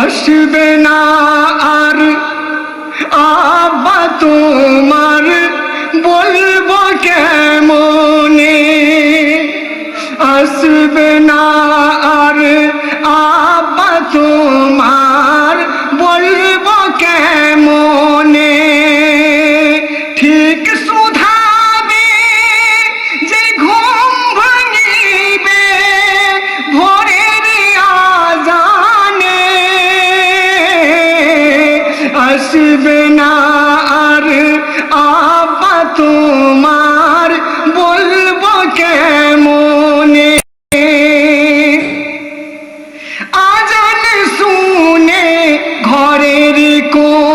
আসবে না আর আব্বা তোমার বলব কেমনে? আসবে না আর না আর আপা তোমার বলব কেমনে? আজান শুনে ঘরের কোন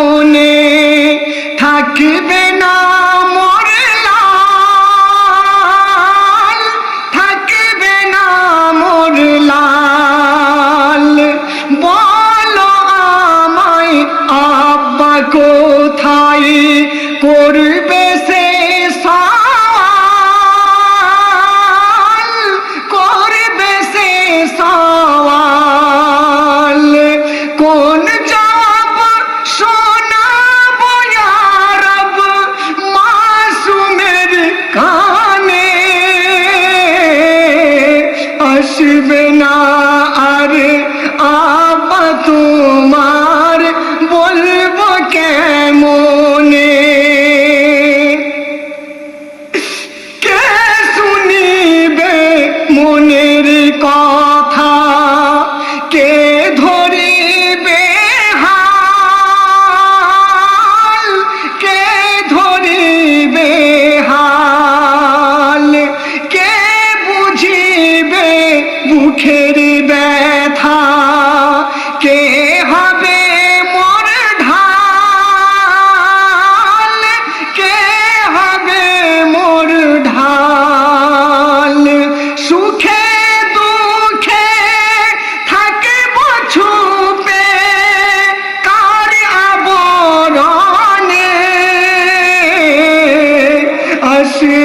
না আর আপা তোমার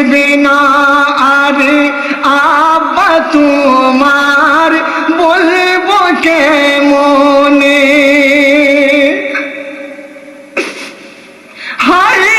আসবে না আরে আব্বা তোমার বলব কে মনে হায়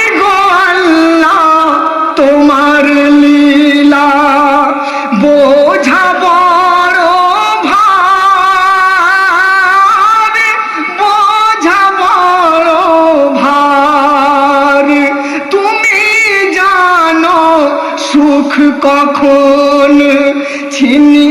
কখন ছিনি